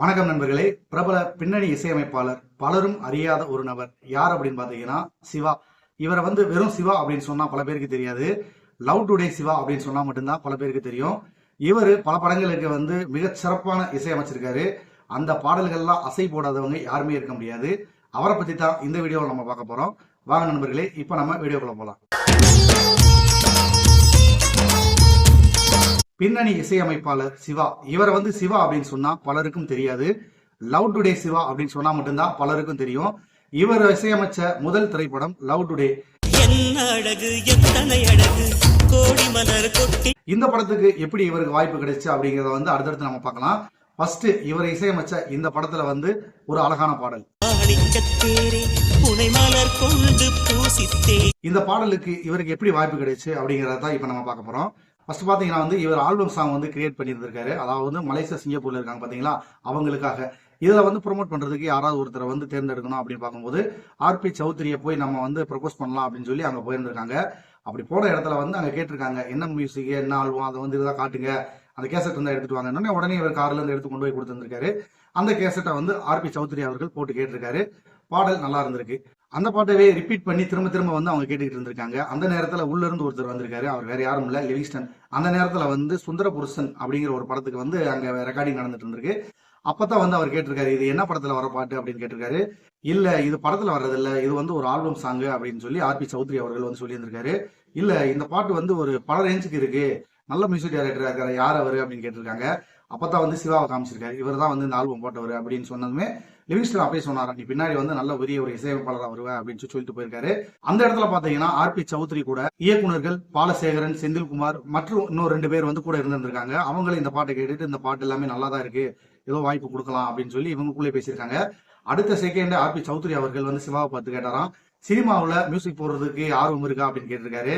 வணக்கம் நண்பர்களே. பிரபல பின்னணி இசையமைப்பாளர் பலரும் அறியாத ஒரு நபர். யார் அப்படின்னு பாத்தீங்கன்னா சிவா. இவரை வந்து வெறும் சிவா அப்படின்னு சொன்னா பல பேருக்கு தெரியாது. லவ் டுடே சிவா அப்படின்னு சொன்னா மட்டும்தான் பல பேருக்கு தெரியும். இவர் பல படங்களுக்கு வந்து மிகச் சிறப்பான இசையமைச்சிருக்காரு அந்த பாடல்கள்லாம் அசை போடாதவங்க யாருமே இருக்க முடியாது. அவரை பத்தி தான் இந்த வீடியோவில் நம்ம பார்க்க போறோம். வாங்க நண்பர்களே இப்போ நம்ம வீடியோக்குள்ள போகலாம் பின்னணி இசையமைப்பாளர் சிவா. இவரை வந்து சிவா அப்படின்னு சொன்னா பலருக்கும் தெரியாது. லவ் டுடே சிவா அப்படின்னு சொன்னா மட்டும்தான் பலருக்கும் தெரியும். இவர் இசையமைச்ச முதல் திரைப்படம் லவ் டுடே. இந்த படத்துக்கு எப்படி இவருக்கு வாய்ப்பு கிடைச்சு அப்படிங்கறத வந்து அடுத்தடுத்து நம்ம பார்க்கலாம். ஃபர்ஸ்ட் இவர் இசையமைச்ச இந்த படத்துல வந்து ஒரு அழகான பாடல். இந்த பாடலுக்கு இவருக்கு எப்படி வாய்ப்பு கிடைச்சு அப்படிங்கறத தான் இப்போ நம்ம பார்க்க போறோம். ஃபர்ஸ்ட் பார்த்தீங்கன்னா வந்து இவர் ஆல்பம் சாங் வந்து கிரியேட் பண்ணியிருந்திருக்காரு. அதாவது வந்து மலேசியா சிங்கப்பூர்ல இருக்காங்க பார்த்தீங்களா அவங்களுக்காக. இதில் வந்து ப்ரொமோட் பண்ணுறதுக்கு யாராவது ஒருத்தரை வந்து தேர்ந்தெடுக்கணும் அப்படின்னு பார்க்கும்போது ஆர்பி சௌத்ரியை போய் நம்ம வந்து ப்ரப்போஸ் பண்ணலாம் அப்படின்னு சொல்லி அங்கே போயிருந்திருக்காங்க. அப்படி போன இடத்துல வந்து அங்கே கேட்டிருக்காங்க என்ன மியூசிக் என்ன ஆல்பம் அதை வந்து இதெல்லாம் காட்டுங்க. அந்த கேசட் வந்து எடுத்துட்டு வாங்க உடனே இவர் கார்ல இருந்து எடுத்து கொண்டு போய் கொடுத்துருந்துருக்காரு. அந்த கேசட்டை வந்து ஆர்பி சௌத்ரி அவர்கள் போட்டு கேட்டிருக்காரு. பாடல் நல்லா இருந்திருக்கு. அந்த பாட்டவே ரிப்பீட் பண்ணி திரும்ப திரும்ப வந்து அவங்க கேட்டுக்கிட்டு இருந்திருக்காங்க. அந்த நேரத்துல உள்ள இருந்து ஒருத்தர் வந்திருக்காரு. அவர் வேற யாரும் இல்ல லிவிங்ஸ்டன் அந்த நேரத்துல வந்து சுந்தர புருஷன் அப்படிங்கிற ஒரு படத்துக்கு வந்து அங்க ரெக்கார்டிங் நடந்துட்டு இருந்திருக்கு. அப்பதான் வந்து அவர் கேட்டிருக்காரு இது என்ன படத்துல வர பாட்டு அப்படின்னு கேட்டிருக்காரு. இல்ல இது படத்துல வர்றது இல்ல இது வந்து ஒரு ஆல்பம் சாங் அப்படின்னு சொல்லி ஆர்பி சௌத்ரி அவர்கள் வந்து சொல்லியிருந்திருக்காரு. இல்ல இந்த பாட்டு வந்து ஒரு பல ரேஞ்சுக்கு இருக்கு. நல்ல மியூசிக் டைரக்டரா இருக்காரு யார் அவரு அப்படின்னு கேட்டிருக்காங்க. அப்பதான் வந்து சிவாவை காமிச்சிருக்காரு. இவர் தான் வந்து இந்த ஆல்பம் போட்டவர் அப்படின்னு சொன்னதுமே லிவிங்ஸ்டன் அப்பயே சொன்னாரா நீ பின்னாடி வந்து நல்ல பெரிய ஒரு இசையமைப்பாளராக வருவ அப்படின்னு சொல்லி சொல்லிட்டு போயிருக்காரு. அந்த இடத்துல பாத்தீங்கன்னா ஆர்பி சௌத்ரி கூட இயக்குனர்கள் பாலசேகரன் செந்தில்குமார் மற்றும் இன்னும் ரெண்டு பேர் வந்து கூட இருந்திருக்காங்க அவங்களும் இந்த பாட்டை கேட்டுட்டு இந்த பாட்டு எல்லாமே நல்லா தான் இருக்கு ஏதோ வாய்ப்பு கொடுக்கலாம் அப்படின்னு சொல்லி இவங்களுக்குள்ளே பேசியிருக்காங்க. அடுத்த செகண்ட் ஆர்பி சௌத்ரி அவர்கள் வந்து சிவாவை பார்த்து கேட்டாராம் சினிமாவுல மியூசிக் போடுறதுக்கு ஆர்வம் இருக்கா? அப்படின்னு கேட்டிருக்காரு.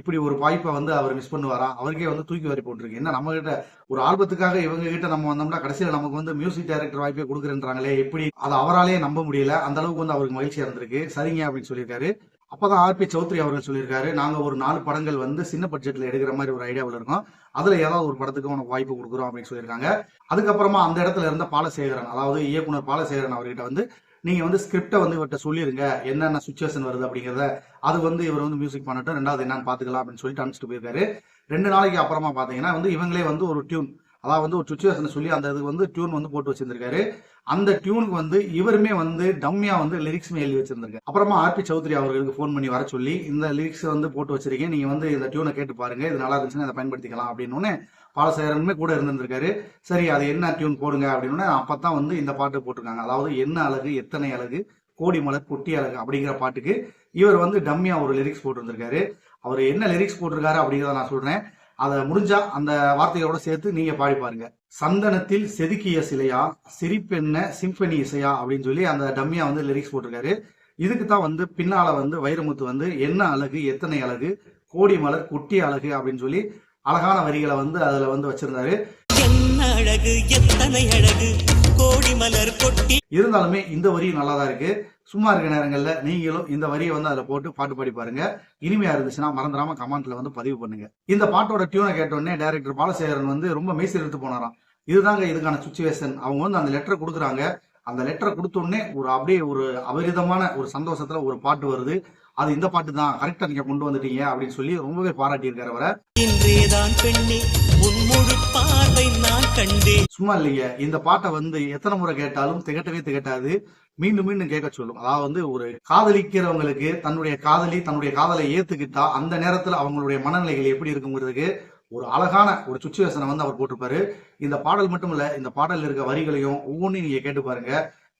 இப்படி ஒரு வாய்ப்பை வந்து அவர் மிஸ் பண்ணுவாரா? அவருக்கே வந்து தூக்கி வாரி போட்டிருக்கு. என்ன நம்ம கிட்ட ஒரு ஆல்பத்துக்காக இவங்க கிட்ட நம்ம வந்தோம்னா கடைசியில நமக்கு வந்து மியூசிக் டைரக்டர் வாய்ப்பே கொடுக்குறேன்றாங்களே எப்படி? அதை அவராலே நம்ப முடியல. அந்த அளவுக்கு வந்து அவருக்கு மகிழ்ச்சியா இருந்திருக்கு சரிங்க அப்படின்னு சொல்லியிருக்காரு. அப்பதான் ஆர்பி சௌத்ரி அவர்கள் சொல்லியிருக்காரு நாங்க ஒரு நாலு படங்கள் வந்து சின்ன பட்ஜெட்ல எடுக்கிற மாதிரி ஒரு ஐடியாவில் இருக்கோம். அதுல ஏதாவது ஒரு படத்துக்கு உனக்கு வாய்ப்பு கொடுக்குறோம் அப்படின்னு சொல்லியிருக்காங்க. அதுக்கப்புறமா அந்த இடத்துல இருந்த பாலசேகரன் அதாவது இயக்குனர் பாலசேகரன் அவர்கிட்ட வந்து நீங்கள் வந்து ஸ்கிரிப்டை வந்து இவர்கிட்ட சொல்லிருங்க என்னென்ன சுச்சுவேஷன் வருது அப்படிங்கிறத. அது வந்து இவர் வந்து மியூசிக் பண்ணட்டும் ரெண்டாவது என்னன்னு பார்த்துக்கலாம் அப்படின்னு சொல்லிட்டு அனுப்பிச்சிட்டு போயிருக்காரு. ரெண்டு நாளைக்கு அப்புறமா பார்த்தீங்கன்னா வந்து இவங்களே வந்து ஒரு டியூன் அதாவது வந்து ஒரு சுச்சுவேஷனை சொல்லி அந்த இது வந்து டியூன் வந்து போட்டு வச்சிருந்திருக்காரு. அந்த டியூனுக்கு வந்து இவருமே வந்து டம்மியா வந்து லிரிக்ஸ்மே எழுதி வச்சிருந்திருக்காரு. அப்புறமா ஆர்பி சௌத்ரி அவர்களுக்கு ஃபோன் பண்ணி வர சொல்லி இந்த லிரிக்ஸ் வந்து போட்டு வச்சிருக்கீங்க நீங்க வந்து இந்த டியூனை கேட்டு பாருங்க இது நல்லா இருந்துச்சுன்னா அதை பயன்படுத்திக்கலாம் அப்படின்னு உடனே பாலசேகரனுமே கூட இருந்திருக்காரு சரி அது என்ன டியூன் போடுங்க அப்படின்னு அப்பதான் வந்து இந்த பாட்டு போட்டிருக்காங்க. அதாவது என்ன அழகு எத்தனை அழகு கோடி மலர் குட்டி அழகு அப்படிங்கிற பாட்டுக்கு இவர் வந்து டம்மியா ஒரு லிரிக்ஸ் போட்டிருந்திருக்காரு. அவர் என்ன லிரிக்ஸ் போட்டிருக்காரு அப்படிங்கிறத நான் சொல்றேன். அதை முடிஞ்சா அந்த வார்த்தையோட சேர்த்து நீங்க பாடி பாருங்க. சந்தனத்தில் செதுக்கிய சிலையா சிரிப்பென்ன சிம்பனி இசையா அப்படின்னு சொல்லி அந்த டம்மியா வந்து லிரிக்ஸ் போட்டிருக்காரு. இதுக்கு தான் வந்து பின்னால வந்து வைரமுத்து வந்து என்ன அழகு எத்தனை அழகு கோடி மலர் குட்டி அழகு அப்படின்னு சொல்லி அழகான வரிகளை வந்து அதுல வந்து வச்சிருந்தாரு. என்ன அழகு எத்தனை அழகு கோடி மலர் கொட்டி இருந்தாலுமே இந்த வரி நல்லா தான் இருக்கு. சும்மா இருக்க நேரங்களில் நீங்களும் இந்த வரியை வந்து அதில் போட்டு பாட்டு பாடி பாருங்க. இனிமையா இருந்துச்சுன்னா மறந்துடாம கமெண்ட்ல வந்து பதிவு பண்ணுங்க. இந்த பாட்டோட டியூனை கேட்டோடனே டைரக்டர் பாலசேகரன் வந்து ரொம்ப மெய்சில் எடுத்து போனாராம். இதுதாங்க இதுக்கான சுச்சுவேஷன் அவங்க வந்து அந்த லெட்டரை கொடுக்குறாங்க. அந்த லெட்டரை கொடுத்தோடனே ஒரு அப்படியே ஒரு அபரிதமான ஒரு சந்தோஷத்துல ஒரு பாட்டு வருது. அது இந்த பாட்டு தான் கரெக்டா நீங்க கொண்டு வந்துட்டீங்க அப்படின்னு சொல்லி ரொம்பவே பாராட்டியிருக்காரு அவரை. சும்மா இல்லைங்க இந்த பாட்டை வந்து எத்தனை முறை கேட்டாலும் திகட்டவே திகட்டாது. மீண்டும் மீண்டும் கேட்க சொல்லும். அதாவது வந்து ஒரு காதலிக்கிறவங்களுக்கு தன்னுடைய காதலி தன்னுடைய காதலை ஏத்துக்கிட்டா அந்த நேரத்துல அவங்களுடைய மனநிலைகள் எப்படி இருக்குங்கிறதுக்கு ஒரு அழகான ஒரு சுச்சுவேஷனை வந்து அவர் போட்டிருப்பாரு. இந்த பாடல் மட்டும் இல்ல இந்த பாடல்ல இருக்க வரிகளையும் ஒவ்வொன்றையும் நீங்க கேட்டு பாருங்க.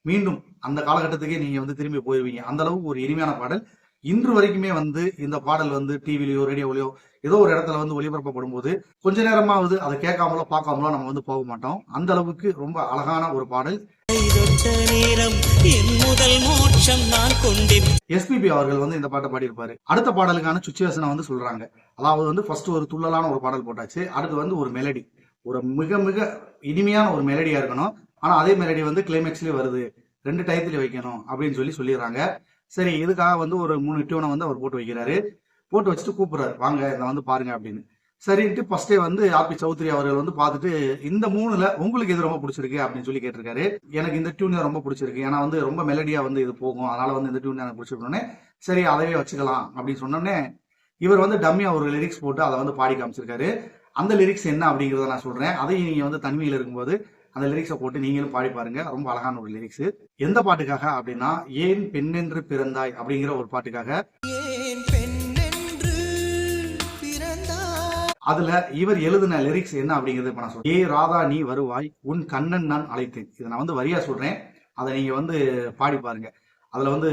மீண்டும் அந்த காலகட்டத்துக்கே நீங்க வந்து திரும்பி போயிருவீங்க. அந்த அளவுக்கு ஒரு இனிமையான பாடல். இன்று வரைக்குமே வந்து இந்த பாடல் வந்து டிவிலையோ ரேடியோவிலையோ ஏதோ ஒரு இடத்துல வந்து ஒளிபரப்பப்படும் போது கொஞ்ச நேரமாவது அதை கேட்காமலோ பார்க்காமலோ நம்ம வந்து போக மாட்டோம். அந்த அளவுக்கு ரொம்ப அழகான ஒரு பாடல். எஸ்பிபி அவர்கள் வந்து இந்த பாட்டை பாடியிருப்பாரு. அடுத்த பாடலுக்கான சுச்சுவேஷனை வந்து சொல்றாங்க. அதாவது வந்து ஃபர்ஸ்ட் ஒரு துள்ளலான ஒரு பாடல் போட்டாச்சு. அடுத்து வந்து ஒரு மெலடி ஒரு மிக மிக இனிமையான ஒரு மெலடியா இருக்கணும். ஆனா அதே மெலடி வந்து கிளைமேக்ஸ்லயே வருது. ரெண்டு டயத்துலயும் வைக்கணும் அப்படின்னு சொல்லி சொல்லிடுறாங்க. சரி இதுக்காக வந்து ஒரு மூணு டியூனை வந்து அவர் போட்டு வைக்கிறாரு. போட்டு வச்சுட்டு கூப்பிடுறாரு. வாங்க இதை வந்து பாருங்க அப்படின்னு. சரின்ட்டு ஃபர்ஸ்டே வந்து ஆர்பி சௌத்ரி அவர்கள் வந்து பார்த்துட்டு இந்த மூணுல உங்களுக்கு எது ரொம்ப பிடிச்சிருக்கு அப்படின்னு சொல்லி கேட்டிருக்காரு. எனக்கு இந்த டியூன் ரொம்ப பிடிச்சிருக்கு. ஏன்னா வந்து ரொம்ப மெலடியா வந்து இது போகும். அதனால வந்து இந்த டியூன் எனக்கு பிடிச்சிருக்கோன்னே சரி அதவே வச்சுக்கலாம் அப்படின்னு சொன்னோடனே இவர் வந்து டம்மியா ஒரு லிரிக்ஸ் போட்டு அதை வந்து பாடி காமிச்சிருக்காரு. அந்த லிரிக்ஸ் என்ன அப்படிங்கிறத நான் சொல்றேன். அதையும் நீங்க வந்து தனிமையில் இருக்கும்போது அந்த லிரிக்ஸை போட்டு நீங்களும் பாடி பாருங்க. ரொம்ப அழகான ஒரு லிரிக்ஸ் எந்த பாட்டுக்காக அப்படின்னா ஏன் பெண்ணென்று பிறந்தாய் அப்படிங்கிற ஒரு பாட்டுக்காக. அதுல இவர் எழுதின லிரிக்ஸ் என்ன அப்படிங்கறது இப்ப நான் சொல்றேன். ஏ ராதா நீ வருவாய் உன் கண்ணன் நான் அழைத்தேன். இதை நான் வந்து வரியா சொல்றேன். அதை நீங்க வந்து பாடி பாருங்க. அதுல வந்து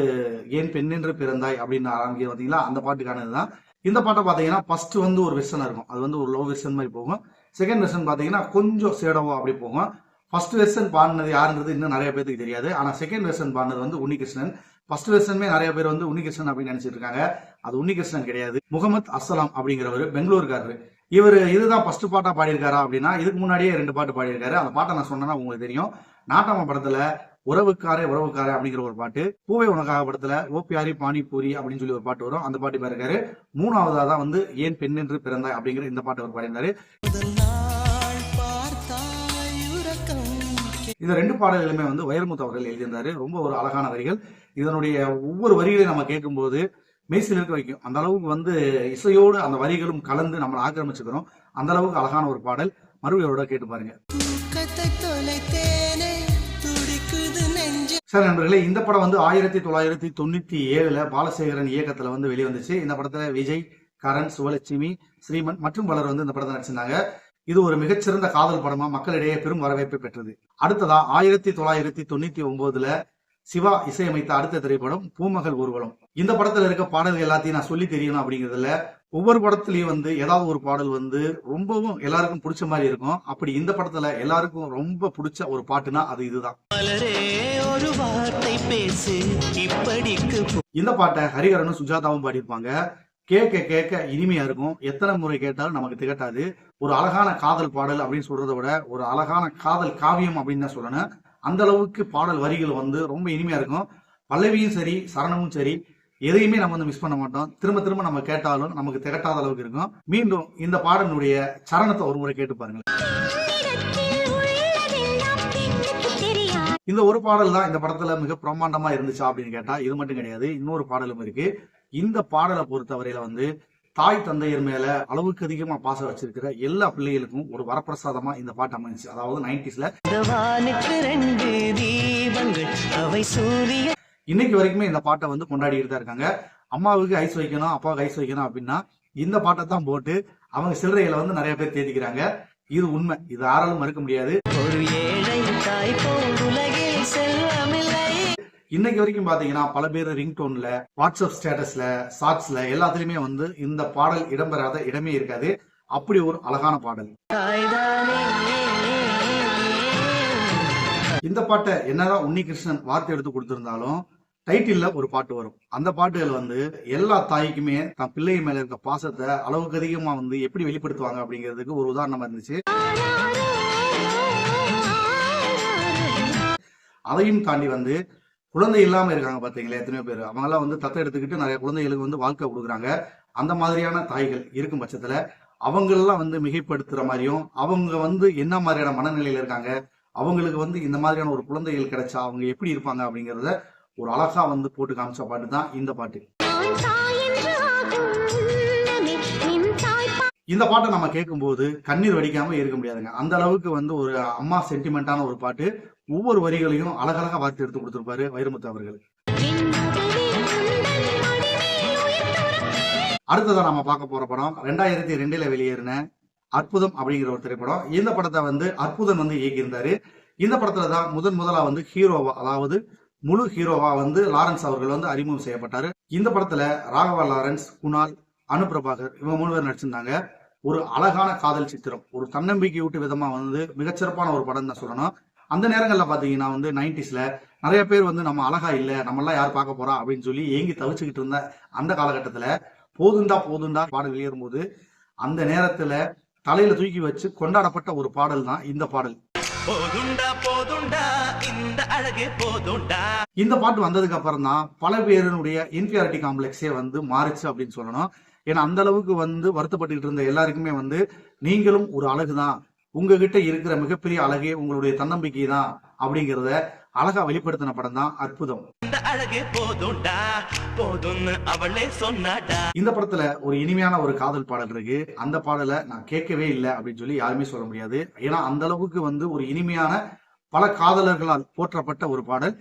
ஏன் பெண்ணென்று பிறந்தாய் அப்படின்னு ஆரம்பிக்க பார்த்தீங்களா அந்த பாட்டுக்கானதுதான் இந்த பாட்டை பாத்தீங்கன்னா ஃபர்ஸ்ட் வந்து ஒரு வெர்ஷன் இருக்கும். அது வந்து ஒரு லோ வெர்ஷன் மாதிரி போகும். செகண்ட் வெர்ஷன் பாத்தீங்கன்னா கொஞ்சம் சேடவோ அப்படி போகும். ஃபர்ஸ்ட் வெர்ஷன் பாடினது யாருன்றது இன்னும் நிறைய பேருக்கு தெரியாது. ஆனா செகண்ட் வெர்ஷன் பாடினது வந்து உன்னிகிருஷ்ணன். ஃபர்ஸ்ட் வெர்ஷனுமே நிறைய பேர் வந்து உன்னிகிருஷ்ணன் அப்படின்னு நினைச்சிட்டு இருக்காங்க. அது உன்னிகிருஷ்ணன் கிடையாது. முகமது அஸ்ஸலாம் அப்படிங்கிறவர் பெங்களூருக்காரரு. இவர் இதுதான் ஃபர்ஸ்ட் பாட்டா பாடியிருக்காரா அப்படின்னா இதுக்கு முன்னாடியே ரெண்டு பாட்டு பாடியிருக்காரு. அந்த பாட்டை நான் சொன்னேன்னா உங்களுக்கு தெரியும். நாட்டாம படத்துல உறவுக்காரே உறவுக்காரே அப்படிங்கிற ஒரு பாட்டு பூவை உனக்காக படத்துல ஓபியாரி பானிபூரி அப்படின்னு சொல்லி ஒரு பாட்டு வரும். அந்த பாட்டு பாருக்காரு மூணாவதா தான் வந்து ஏன் பெண் என்று பிறந்தாய் அப்படிங்கிற இந்த பாட்டு அவர் பாடியிருந்தாரு. இந்த ரெண்டு பாடல்களுமே வந்து வைரமுத்து அவர்கள் எழுதியிருந்தாரு. ரொம்ப ஒரு அழகான வரிகள். இதனுடைய ஒவ்வொரு வரிகளையும் நம்ம கேட்கும்போது மெய்சில் இருக்க வைக்கும். அந்த அளவுக்கு வந்து இசையோடு அந்த வரிகளும் கலந்து நம்மளை ஆக்கிரமிச்சுக்கிறோம். அந்த அளவுக்கு அழகான ஒரு பாடல். மறுபடியோட கேட்டு பாருங்க. சார் நண்பர்களே இந்த படம் வந்து ஆயிரத்தி தொள்ளாயிரத்தி தொண்ணூத்தி ஏழுல பாலசேகரன் இயக்கத்துல வந்து வெளிவந்துச்சு. இந்த படத்துல விஜய் கரண் சுவலட்சுமி ஸ்ரீமன் மற்றும் பலர் வந்து இந்த படத்தை நடிச்சிருந்தாங்க. இது ஒரு மிகச்சிறந்த காதல் படமா மக்களிடையே பெரும் வரவேற்பை பெற்றது. அடுத்ததா ஆயிரத்தி தொள்ளாயிரத்தி தொண்ணூத்தி ஒன்பதுல சிவா இசையமைத்த அடுத்த திரைப்படம் பூமகள் ஊர்வலம். இந்த படத்துல இருக்க பாடல்கள் எல்லாத்தையும் நான் சொல்லி தெரியணும் அப்படிங்கறதுல ஒவ்வொரு படத்துலயும் வந்து ஏதாவது ஒரு பாடல் வந்து ரொம்பவும் எல்லாருக்கும் பிடிச்ச மாதிரி இருக்கும். அப்படி இந்த படத்துல எல்லாருக்கும் ரொம்ப பிடிச்ச ஒரு பாட்டுனா அது இதுதான். இந்த பாட்டை ஹரிஹரனும் சுஜாதாவும் பாடியிருப்பாங்க. கேட்க கேட்க இனிமையா இருக்கும். எத்தனை முறை கேட்டாலும் நமக்கு திகட்டாது. ஒரு அழகான காதல் பாடல் அப்படின்னு சொல்றதை விட ஒரு அழகான காதல் காவியம் அப்படின்னு தான் சொல்லணும். அந்த அளவுக்கு பாடல் வரிகள் வந்து ரொம்ப இனிமையா இருக்கும். பல்லவியும் சரி சரணமும் சரி எதையுமே நம்ம வந்து மிஸ் பண்ண மாட்டோம். திரும்ப திரும்ப நம்ம கேட்டாலும் நமக்கு திகட்டாத அளவுக்கு இருக்கும். மீண்டும் இந்த பாடலுடைய சரணத்தை ஒரு முறை கேட்டு பாருங்க இந்த ஒரு பாடல் தான் இந்த படத்துல மிக பிரம்மாண்டமா இருந்துச்சா அப்படின்னு கேட்டா இது மட்டும் கிடையாது. இன்னொரு பாடலும் இருக்கு. இந்த பாடலை பொறுத்தவரையில வந்து தாய் தந்தையர் மேல அளவுக்கு அதிகமா பாசம் வச்சிருக்கிற எல்லா பிள்ளைகளுக்கும் ஒரு வரப்பிரசாதமா இந்த பாட்டு அமைஞ்சிச்சு. அதாவது நைன்டிஸ்ல. இன்னைக்கு வரைக்குமே இந்த பாட்டை வந்து கொண்டாடிட்டு தான் இருக்காங்க. அம்மாவுக்கு ஐஸ் வைக்கணும் அப்பாவுக்கு ஐஸ் வைக்கணும் அப்படின்னா இந்த பாட்டை தான் போட்டு அவங்க சில்லறைகளை வந்து நிறைய பேர் தேடிக்கிறாங்க. இது உண்மை. இது யாராலும் மறுக்க முடியாது. ஒரு ஏழை தாய் போல் உலகில் செல்வமில்லை. இன்னைக்கு வரைக்கும் பாத்தீங்கன்னா பல பேர் ரிங்டோன்ல வாட்ஸ்அப் ஸ்டேட்டஸ்ல ஷார்ட்ஸ்ல எல்லாத்துலயுமே வந்து இந்த பாடல் இடம்பெறாத இடமே இருக்காது. அப்படி ஒரு அழகான பாடல். இந்த பாட்டை என்னதான் உன்னிகிருஷ்ணன் வார்த்தை எடுத்து கொடுத்திருந்தாலும் டைட்டில்ல ஒரு பாட்டு வரும். அந்த பாட்டுகள் வந்து எல்லா தாய்க்குமே தன் பிள்ளை மேல இருக்க பாசத்தை அளவுக்கு அதிகமா வந்து எப்படி வெளிப்படுத்துவாங்க அப்படிங்கிறதுக்கு ஒரு உதாரணமா இருந்துச்சு. அதையும் தாண்டி வந்து குழந்தை இல்லாம இருக்காங்க பாத்தீங்களா எத்தனையோ பேர். அவங்க எல்லாம் வந்து தத்தை எடுத்துக்கிட்டு நிறைய குழந்தைகளுக்கு வந்து வாழ்க்கை கொடுக்குறாங்க. அந்த மாதிரியான தாய்கள் இருக்கும் பட்சத்துல அவங்களெல்லாம் வந்து மிகைப்படுத்துற மாதிரியும் அவங்க வந்து என்ன மாதிரியான மனநிலையில இருக்காங்க அவங்களுக்கு வந்து இந்த மாதிரியான ஒரு குழந்தைகள் கிடைச்சா அவங்க எப்படி இருப்பாங்க அப்படிங்கறத ஒரு அழகா வந்து போட்டு காமிச்ச பாட்டு தான் இந்த பாட்டு. இந்த பாட்டை நம்ம கேட்கும்போது கண்ணீர் வடிக்காம இருக்க முடியாதுங்க. அந்த அளவுக்கு வந்து ஒரு அம்மா சென்டிமெண்டான ஒரு பாட்டு ஒவ்வொரு வரிகளையும் அழகழகா வார்த்தை எடுத்து கொடுத்திருப்பாரு வைரமுத்து அவர்கள். அடுத்ததான் நம்ம பார்க்க போற படம் ரெண்டாயிரத்தி ரெண்டுல வெளியேறின அற்புதம் அப்படிங்கிற ஒரு திரைப்படம். இந்த படத்தை வந்து அற்புதம் வந்து இயக்கியிருந்தாரு. இந்த படத்துல தான் முதன் முதலா வந்து ஹீரோவா அதாவது முழு ஹீரோவா வந்து லாரன்ஸ் அவர்கள் வந்து அறிமுகம் செய்யப்பட்டாரு. இந்த படத்துல ராகவா லாரன்ஸ் குணால் அனுப்பிரபாகர் இவங்க மூணு பேர் நடிச்சிருந்தாங்க. ஒரு அழகான காதல் சித்திரம். ஒரு தன்னம்பிக்கை ஊட்டு விதமா வந்து மிகச்சிறப்பான ஒரு படம் தான் சொல்லணும். அந்த நேரங்கள்ல பாத்தீங்கன்னா வந்து நைன்டிஸ்ல நிறைய பேர் வந்து நம்ம அழகா இல்ல நம்ம எல்லாம் யார் பார்க்க போறா அப்படின்னு சொல்லி ஏங்கி தவிச்சுக்கிட்டு இருந்த அந்த காலகட்டத்துல போதுண்டா போதுண்டா பாடல் வெளியேறும்போது அந்த நேரத்துல தலையில தூக்கி வச்சு கொண்டாடப்பட்ட ஒரு பாடல் தான் இந்த பாடல். போதுண்டா போதுண்டா இந்த அழகு போதுண்டா. இந்த பாட்டு வந்ததுக்கு அப்புறம் தான் பல பேருடைய இன்ஃபியாரிட்டி காம்ப்ளெக்ஸே வந்து மாறுச்சு அப்படின்னு சொல்லணும். ஏன்னா அந்த அளவுக்கு வந்து வருத்தப்பட்டுக்கிட்டு இருந்த எல்லாருக்குமே வந்து நீங்களும் ஒரு அழகுதான். உங்ககிட்ட இருக்கிற மிகப்பெரிய அழகே உங்களுடைய தன்னம்பிக்கை தான் அப்படிங்கிறத அழகா வெளிப்படுத்தின படம் தான் அற்புதம் அழகே இந்த படத்துல ஒரு இனிமையான ஒரு காதல் பாடல் இருக்கு. அந்த பாடலை நான் கேட்கவே இல்லை அப்படின்னு சொல்லி யாருமே சொல்ல முடியாது. ஏன்னா அந்த அளவுக்கு வந்து ஒரு இனிமையான பல காதலர்களால் போற்றப்பட்ட ஒரு பாடல்.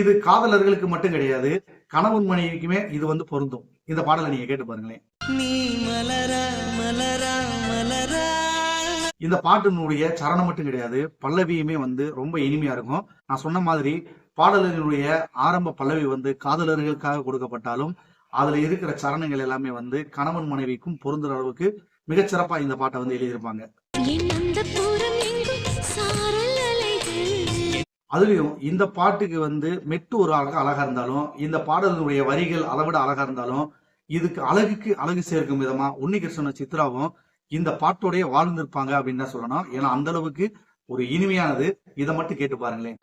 இது காதலர்களுக்கு மட்டும் கிடையாது கணவன் மனைவிக்குமே இது வந்து பொருந்தும். இந்த பாடலை நீங்க கேட்டு பாருங்களேன். நீ மலரா மலரா மலரா. இந்த பாட்டினுடைய சரணம் மட்டும் கிடையாது பல்லவியுமே வந்து ரொம்ப இனிமையா இருக்கும். நான் சொன்ன மாதிரி பாடல்களுடைய ஆரம்ப பல்லவி வந்து காதலர்களுக்காக கொடுக்கப்பட்டாலும் அதுல இருக்கிற சரணங்கள் எல்லாமே வந்து கணவன் மனைவிக்கும் பொருந்துற அளவுக்கு மிகச்சிறப்பா இந்த பாட்டை வந்து எழுதியிருப்பாங்க. அதுலயும் இந்த பாட்டுக்கு வந்து மெட்டு ஒரு அழகா அழகா இருந்தாலும் இந்த பாடலினுடைய வரிகள் அளவிட அழகாக அழகா இருந்தாலும் இதுக்கு அழகுக்கு அழகு சேர்க்கும் விதமா உன்னிகிருஷ்ணன் சித்ராவும் இந்த பாட்டோடைய வாழ்ந்திருப்பாங்க அப்படின்னு தான் சொல்லணும். ஏன்னா அந்த அளவுக்கு ஒரு இனிமையானது. இதை மட்டும் கேட்டு பாருங்களேன்.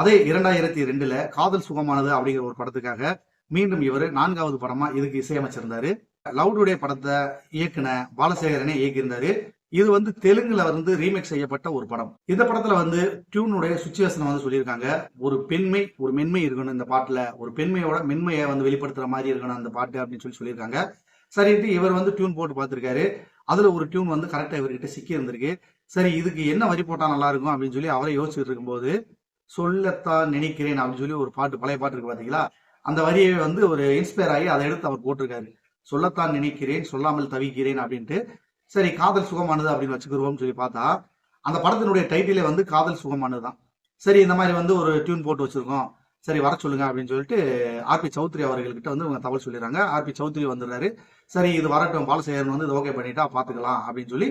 அதே இரண்டாயிரத்தி ரெண்டுல காதல் சுகமானது அப்படிங்கிற ஒரு படத்துக்காக மீண்டும் இவர் நான்காவது படமா இதுக்கு இசையமைச்சிருந்தாரு. லவுடுடைய படத்தை இயக்குன பாலசேகரனே இயக்கியிருந்தாரு. இது வந்து தெலுங்குல வந்து ரீமேக் செய்யப்பட்ட ஒரு படம். இந்த படத்துல வந்து டியூனுடைய சுச்சுவேஷனை வந்து சொல்லியிருக்காங்க. ஒரு பெண்மை ஒரு மென்மை இருக்கணும் இந்த பாட்டுல. ஒரு பெண்மையோட மென்மையை வந்து வெளிப்படுத்துற மாதிரி இருக்கணும் அந்த பாட்டு அப்படின்னு சொல்லி சொல்லியிருக்காங்க. சரிட்டு இவர் வந்து டியூன் போட்டு பார்த்திருக்காரு. அதுல ஒரு டியூன் வந்து கரெக்டா இவர்கிட்ட சிக்கி இருந்திருக்கு. சரி இதுக்கு என்ன வரி போட்டா நல்லா இருக்கும் அப்படின்னு சொல்லி அவரை யோசிச்சுட்டு இருக்கும்போது சொல்லத்தான் நினைக்கிறேன் அப்படின்னு சொல்லி ஒரு பாட்டு பழைய பாட்டு இருக்கு பாத்தீங்களா? அந்த வரியை வந்து ஒரு இன்ஸ்பயர் ஆகி அதை எடுத்து அவர் போட்டிருக்காரு. சொல்லத்தான் நினைக்கிறேன் சொல்லாமல் தவிக்கிறேன் அப்படின்ட்டு சரி காதல் சுகமானது அப்படின்னு வச்சுக்கிருவோம்னு சொல்லி பார்த்தா அந்த படத்தினுடைய டைட்டிலே வந்து காதல் சுகமானது தான் சரி இந்த மாதிரி வந்து ஒரு டியூன் போட்டு வச்சிருக்கோம். சரி வர சொல்லுங்க அப்படின்னு சொல்லிட்டு ஆர்பி சௌத்ரி அவர்கள்கிட்ட வந்து இவங்க தகவல் சொல்லிடுறாங்க. ஆர்பி சௌத்ரி வந்துடுறாரு. சரி இது வரட்டும் பாலசேகரன் வந்து இது ஓகே பண்ணிட்டா பாத்துக்கலாம் அப்படின்னு சொல்லி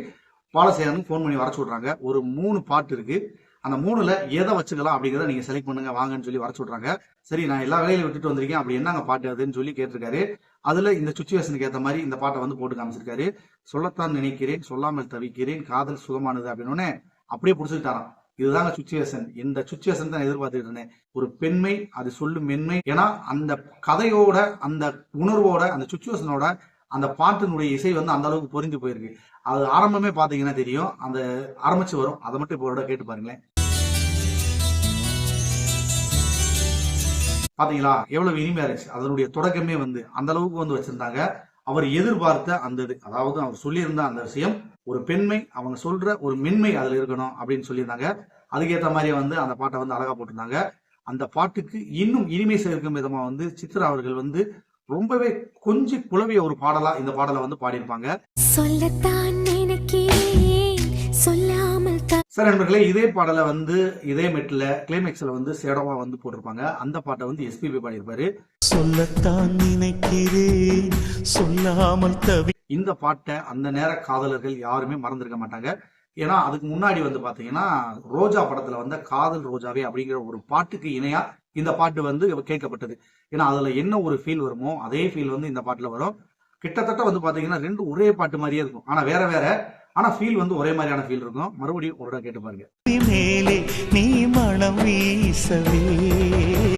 பாலசேகரன் ஃபோன் பண்ணி வர சொல்றாங்க. ஒரு மூணு பாட்டு இருக்கு. அந்த மூணுல எதை வச்சுக்கலாம் அப்படிங்கிறத நீங்க செலக்ட் பண்ணுங்க வாங்கன்னு சொல்லி வர சொல்றாங்க. சரி நான் எல்லா வேலையில விட்டுட்டு வந்திருக்கேன். அப்படி என்னங்க பாட்டு அதுன்னு சொல்லி கேட்டிருக்காரு. அதுல இந்த சுச்சுவேஷனுக்கு ஏற்ற மாதிரி இந்த பாட்டை வந்து போட்டு காமிச்சிருக்காரு. சொல்லத்தான் நினைக்கிறேன் சொல்லாமல் தவிக்கிறேன் காதல் சுகமானது அப்படின்னு அப்படியே புடிச்சுக்கிட்டாராம். இதுதாங்க சுச்சுவேஷன். இந்த சுச்சுவேஷன் தான் எதிர்பார்த்துட்டு இருந்தேன். ஒரு பெண்மை அது சொல்லும் மென்மை. ஏன்னா அந்த கதையோட அந்த உணர்வோட அந்த சுச்சுவேஷனோட அந்த பாட்டினுடைய இசை வந்து அந்த அளவுக்கு பொறிந்து போயிருக்கு. அது ஆரம்பமே பாத்தீங்கன்னா தெரியும். அந்த ஆரம்பிச்சு வரும். அதை மட்டும் இப்போ கேட்டு பாருங்களேன். பாத்தீங்களா? எவ்வளவு இனிமையா இருந்துச்சு. அதனுடைய தொடக்கமே வந்து அந்த அளவுக்கு வந்து வச்சிருந்தாங்க. அவர் எதிர்பார்த்த அந்த இது அதாவது அவர் சொல்லியிருந்த அந்த விஷயம் ஒரு பெண்மை அவங்க சொல்ற ஒரு மென்மை அதுல இருக்கணும் அப்படின்னு சொல்லியிருந்தாங்க. அதுக்கேற்ற மாதிரி வந்து அந்த பாட்டை வந்து அழகா போட்டிருந்தாங்க. அந்த பாட்டுக்கு இன்னும் இனிமை சேர்க்கும் விதமா வந்து சித்ரா அவர்கள் வந்து ரொம்பவே கொஞ்சம் குழவிய ஒரு பாடலா இந்த பாடலை வந்து பாடியிருப்பாங்க. சொல்லத்தான் சார் நண்பர்களே இதே பாடலை வந்து இதே மெட்ல கிளைமேக்ஸ்ல வந்து சேடவா வந்து போட்டிருப்பாங்க. அந்த பாட்டை வந்து எஸ்பிபி பாடியிருப்பாரு. சொல்லத்தான் நினைக்கிறேன் சொல்லாமல் தவி இந்த பாட்டை அந்த நேர காதலர்கள் யாருமே மறந்திருக்க மாட்டாங்க. ஏன்னா அதுக்கு முன்னாடி வந்து பாத்தீங்கன்னா ரோஜா படத்துல வந்த காதல் ரோஜாவே அப்படிங்கிற ஒரு பாட்டுக்கு இணையா இந்த பாட்டு வந்து கேட்கப்பட்டது. ஏன்னா அதுல என்ன ஒரு ஃபீல் வருமோ அதே ஃபீல் வந்து இந்த பாட்டுல வரும். கிட்டத்தட்ட வந்து பாத்தீங்கன்னா ரெண்டு ஒரே பாட்டு மாதிரியே இருக்கும். ஆனா வேற வேற ஆனா ஃபீல் வந்து ஒரே மாதிரியான ஃபீல் இருக்கும். மறுபடியும் ஒரு கேட்டு பாருங்க. மேலே நீ மனம் வீசவே.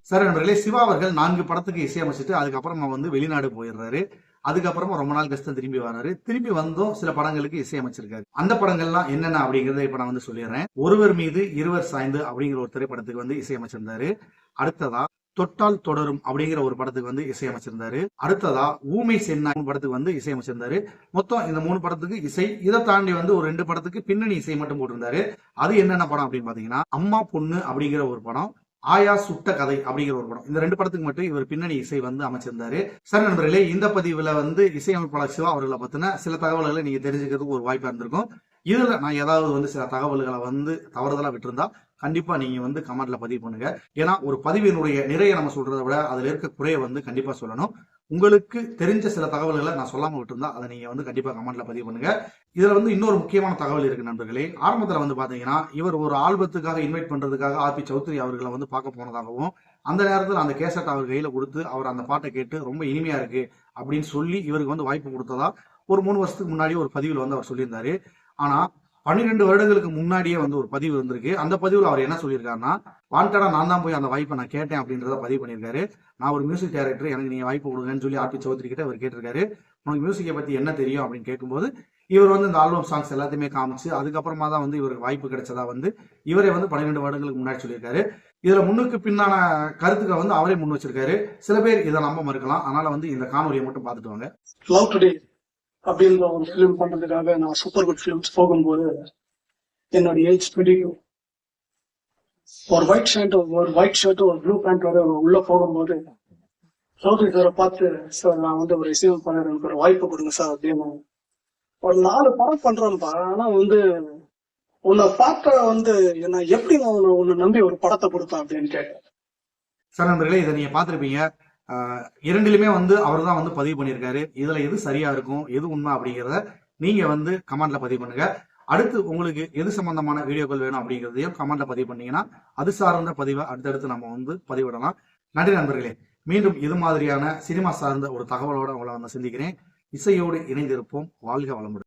சார் நண்பர்களே சிவா அவர்கள் நான்கு படத்துக்கு இசையமைச்சிட்டு அதுக்கப்புறமா வந்து வெளிநாடு போயிடுறாரு. அதுக்கப்புறமா ரொம்ப நாள் கஷ்டம் திரும்பி வராரு. திரும்பி வந்தும் சில படங்களுக்கு இசையமைச்சிருக்காரு அந்த படங்கள்லாம் என்னென்ன அப்படிங்கறத இப்ப நான் வந்து சொல்லிடுறேன். ஒருவர் மீது இருவர் சாய்ந்து அப்படிங்கிற ஒரு திரைப்படத்துக்கு வந்து இசையமைச்சிருந்தாரு அடுத்ததா தொட்டால் தொடரும் அப்படிங்கிற ஒரு படத்துக்கு வந்து இசையமைச்சிருந்தாரு. அடுத்ததா ஊமை சென்னா படத்துக்கு வந்து இசையமைச்சிருந்தாரு. மொத்தம் இந்த மூணு படத்துக்கு இசை இதை தாண்டி வந்து ஒரு ரெண்டு படத்துக்கு பின்னணி இசை மட்டும் போட்டிருந்தாரு. அது என்னென்ன படம் அப்படின்னு பாத்தீங்கன்னா அம்மா பொண்ணு அப்படிங்கிற ஒரு படம் ஆயா சுட்ட கதை அப்படிங்கிற ஒரு படம். இந்த ரெண்டு படத்துக்கு மட்டும் இவர் பின்னணி இசை வந்து அமைச்சிருந்தாரு. சார் நண்பர்களே இந்த பதிவுல வந்து இசையமைப்பாளர் சிவா அவர்களை பத்தின சில தகவல்களை நீங்க தெரிஞ்சுக்கிறதுக்கு ஒரு வாய்ப்பா இருந்திருக்கும். இதுல நான் ஏதாவது வந்து சில தகவல்களை வந்து தவறுதலா விட்டுருந்தா கண்டிப்பா நீங்க வந்து கமெண்ட்ல பதிவு பண்ணுங்க. ஏன்னா ஒரு பதிவினுடைய நிறைய நம்ம சொல்றதை விட அதுல இருக்க குறைய வந்து கண்டிப்பா சொல்லணும். உங்களுக்கு தெரிஞ்ச சில தகவல்களை நான் சொல்லாம விட்டுருந்தா அதை நீங்க வந்து கண்டிப்பா கமெண்ட்ல பதிவு பண்ணுங்க. இதுல வந்து இன்னொரு முக்கியமான தகவல் இருக்கு நண்பர்களே. ஆரம்பத்துல வந்து பாத்தீங்கன்னா இவர் ஒரு ஆல்பத்துக்காக இன்வைட் பண்றதுக்காக ஆர்பி சௌத்ரி அவர்களை வந்து பார்க்க போனதாகவும் அந்த நேரத்தில் அந்த கேசட் அவர் கையில கொடுத்து அவர் அந்த பாட்டை கேட்டு ரொம்ப இனிமையா இருக்கு அப்படின்னு சொல்லி இவருக்கு வந்து வாய்ப்பு கொடுத்ததா ஒரு மூணு வருஷத்துக்கு முன்னாடி ஒரு பதிவில் வந்து அவர் சொல்லியிருந்தாரு. ஆனா பன்னிரெண்டு வருடங்களுக்கு முன்னாடியே வந்து ஒரு பதிவு வந்திருக்கு. அந்த பதிவுல அவர் என்ன சொல்லியிருக்காருன்னா வாண்டடா நான் தான் போய் அந்த வாய்ப்பை நான் கேட்டேன் அப்படின்றத பதிவு பண்ணியிருக்காரு. நான் ஒரு மியூசிக் டைரக்டர் எனக்கு நீங்க வாய்ப்பு கொடுங்கன்னு சொல்லி ஆர்பி சௌத்ரி கிட்ட அவர் கேட்டிருக்காரு. உனக்கு மியூசிக்கை பத்தி என்ன தெரியும் அப்படின்னு கேட்கும்போது இவர் வந்து இந்த ஆல்பம் சாங்ஸ் எல்லாத்தையுமே காமிச்சு அதுக்கப்புறமா தான் வந்து இவருக்கு வாய்ப்பு கிடைச்சதா வந்து இவரே வந்து பன்னிரெண்டு வருடங்களுக்கு முன்னாடி சொல்லியிருக்காரு. இதுல முன்னுக்கு பின்னான கருத்துக்களை வந்து அவரே முன் வச்சிருக்காரு. சில பேர் இதை நம்ப மறுக்கலாம். அதனால வந்து இந்த காணொலியை மட்டும் பார்த்துட்டு வாங்க. லவ் டுடே அப்படின்ற ஒரு ஃபிலிம் பண்றதுக்காக நான் சூப்பர் குட் ஃபிலிம்ஸ் போகும்போது என்னோட ஏஜ் டுவெண்ட்டி ஒரு ஒயிட் ஷர்ட் ஒரு ஒயிட் ஷர்ட் ஒரு ப்ளூ பேண்டோட உள்ள போகும்போது சௌத்ரி சாரை பார்த்து சார் நான் வந்து ஒரு இசையம் பண்ணுறேன். எனக்கு ஒரு வாய்ப்பு கொடுங்க சார் அப்படின்னு ஒரு நாலு படம் பண்றேன்ப்பா ஆனா வந்து உன்னை பார்க்க வந்து என்ன எப்படி நான் உன்னை உன்னை நம்பி ஒரு படத்தை கொடுத்தேன் அப்படின்னு கேட்டேன். சார் நண்பர்களே இதை நீங்க பாத்திருப்பீங்க இரண்டிலுமே வந்து அவர் தான் வந்து பதிவு பண்ணியிருக்காரு. இதுல எது சரியா இருக்கும் எது உண்மை அப்படிங்கிறத நீங்க வந்து கமெண்ட்ல பதிவு பண்ணுங்க. அடுத்து உங்களுக்கு எது சம்பந்தமான வீடியோக்கள் வேணும் அப்படிங்கிறதையும் கமெண்ட்ல பதிவு பண்ணீங்கன்னா அது சார்ந்த பதிவை அடுத்தடுத்து நம்ம வந்து பதிவிடலாம். நன்றி நண்பர்களே. மீண்டும் இது மாதிரியான சினிமா சார்ந்த ஒரு தகவலோட உங்களை வந்து சந்திக்கிறேன். இசையோடு இணைந்திருப்போம். வாழ்க வளமுடன்.